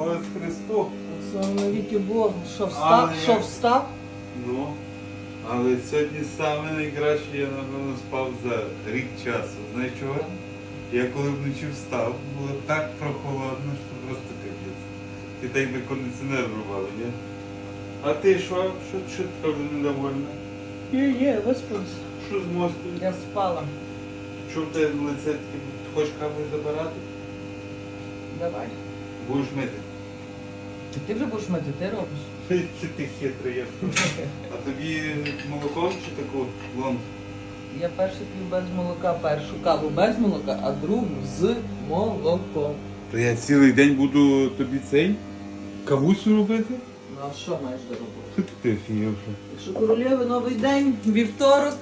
Слава Христу. Слава Богу. Що Але встав? Що як? встав? Ну, але сьогодні саме найкраще я, напевно, спав за рік часу. Знаєш чого? Я коли вночі встав, було так прохолодно, що просто капець. Ти так би кондиціонер врубали, ні? А ти що? Що, що ти така вже недовольна? Є, є, виспався. Що з мозком? Я спала. Що в тебе лице таке? Ти хочеш каву забирати? Давай. Будеш мити. Чи ти вже будеш мити, ти робиш? Чи ти хитрий, я скажу. А тобі молоком чи таку лом? Я перший пів без молока, першу каву без молока, а другу з молоком. То я цілий день буду тобі цей кавусю робити? Ну а що маєш до роботи? Ти офігівши? Що королеви новий день, вівторок.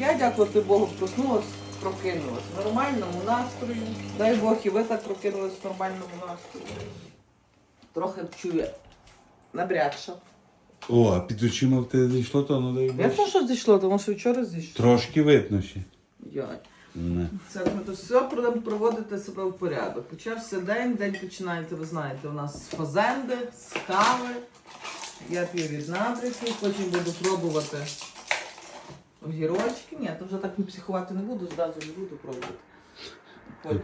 Я, дякувати Богу, проснулась, прокинулась в нормальному настрої. Дай Бог, і ви так прокинулись в нормальному настрої. Трохи чує набрядша. О, а під очима в тебе зійшло, то ну дай Я теж що зійшло, тому що вчора зійшло. Трошки видно ще. Не. Це ми то все будемо проводити себе в порядок. Почався день, день починається, ви знаєте, у нас з фазенди, з кави. Я п'ю від набряків, потім буду пробувати огірочки. Ні, то вже так не психувати не буду, зразу не буду пробувати. Потім.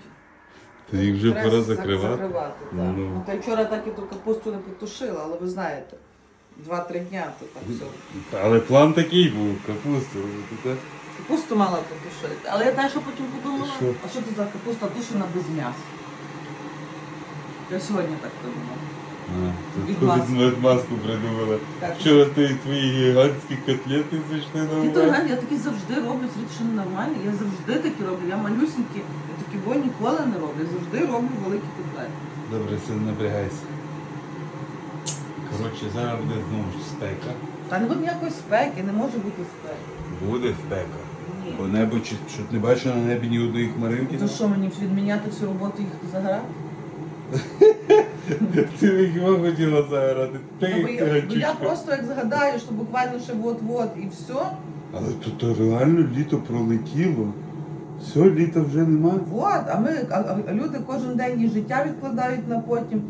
Та їх вже Треба пора зак- закривати. закривати так. Ну. Ну, та й вчора так і ту капусту не потушила, але ви знаєте, два-три дня то так все. Але план такий був, капусту. Капусту мала потушити. Але я теж потім подумала, Що? а що це за капуста тушена без м'яса? Я сьогодні так подумала. Від маску придумала. Так. Вчора ти твої гігантські котлети зайшли на увагу. Я такі завжди роблю, звідти, що ненормально. Я завжди такі роблю. Я малюсінькі, я такі бо ніколи не роблю. Я завжди роблю великі котлети. Добре, все напрягайся. Коротше, зараз буде знову ж спека. Та не буде ніякої спеки, не може бути спеки. Буде спека. Ні. По небу, чи що ти не бачиш на небі ні одної хмаринки? То що мені відміняти всю роботу їхати заграти? Ти хіба хотіла заграти? Ну, Ти бо я, бо я ганчучка. просто як згадаю, що буквально ще от-от і все. Але то, то реально літо пролетіло. Все, літа вже нема. От, а ми, а, а- люди кожен день і життя відкладають на потім,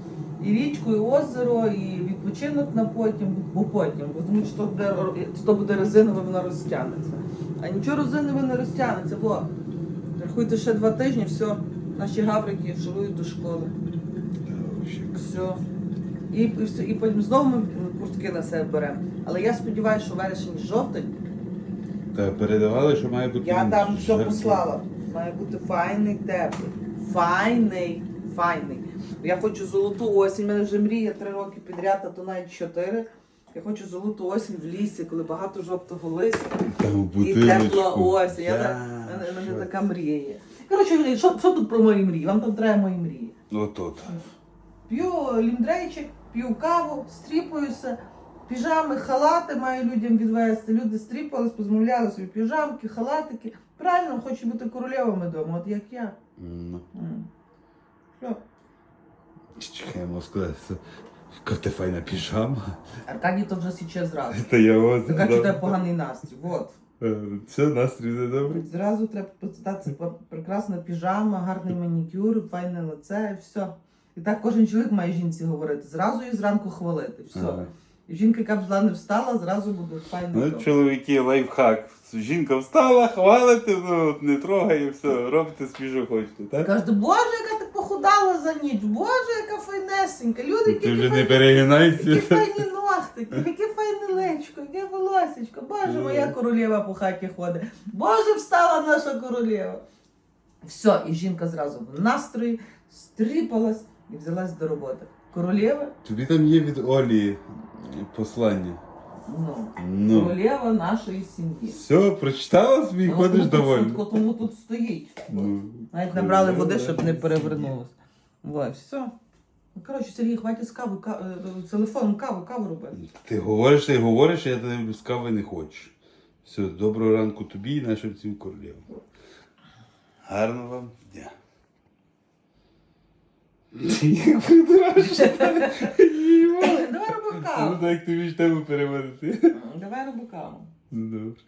і річку, і озеро, і відпочинок на потім, бо потім, бо тому що то буде, ро- то буде резинове, воно розтягнеться. А нічого резинове не розтягнеться, бо рахуйте ще два тижні, все, наші гаврики шарують до школи. Все. І, і, все, і потім знову ми куртки на себе беремо. Але я сподіваюся, що вересень жовтень Та передавали, що має бути. я там все послала. Має бути файний, теплий. Файний, файний. Я хочу золоту осінь. У мене вже мрія три роки підряд, а то навіть чотири. Я хочу золоту осінь в лісі, коли багато жовтого листя і тепла осінь. Я, мене- мене така мрія є. Коротше, що, що тут про мої мрії? Вам там треба мої мрії. Отут. П'ю лімдрейчик, п'ю каву, стріпуюся. Піжами, халати маю людям відвести. Люди стріпались, позмовляли собі піжамки, халатики. Правильно, хочу бути королевами вдома, от як я. Ну, М. Що? Чекай, я можу сказати, яка ти файна піжама. Аркадій то вже січе зразу. Та я ось. Така що тебе поганий настрій. От. Все, настрій не добрий. Зразу треба почитати прекрасна піжама, гарний манікюр, файне лице, все. І так кожен чоловік має жінці говорити. Зразу її зранку хвалити. Все. Ага. Жінка, яка б зла не встала, зразу буде файно. Ну, чоловіки, лайфхак. Жінка встала, хвалите, ну, не трогає, все, робите свіжо хочете, так? Кажете, боже, яка ти похудала за ніч, боже, яка файнесенька. Люди, Ти вже не файні, які файні ногтики, яке файне лечко, яке волосечко. Боже, моя королева по хаті ходить. Боже, встала наша королева. Все, і жінка зразу в настрої стріпалась і взялась до роботи. Королева, Тобі там є від Олі послання. ну, Ну. королева нашої сім'ї. Все, прочитала собі і Ну, ходиш тому тут сутко, Тому тут стоїть. Ну, Навіть набрали води, щоб не перевернулось. Вот, все. Ну, коротше, Сергій, хватить з кави, ка- е, телефоном каву, каву робити. Ти говориш, ти говориш, а я тебе з кави не хочу. Все, доброго ранку тобі і нашим всім королевам. Гарного вам дня. Як придрашся. Давай робимо Ну каву. так тобі ж тебе переводити. Давай робимо. Ну добре.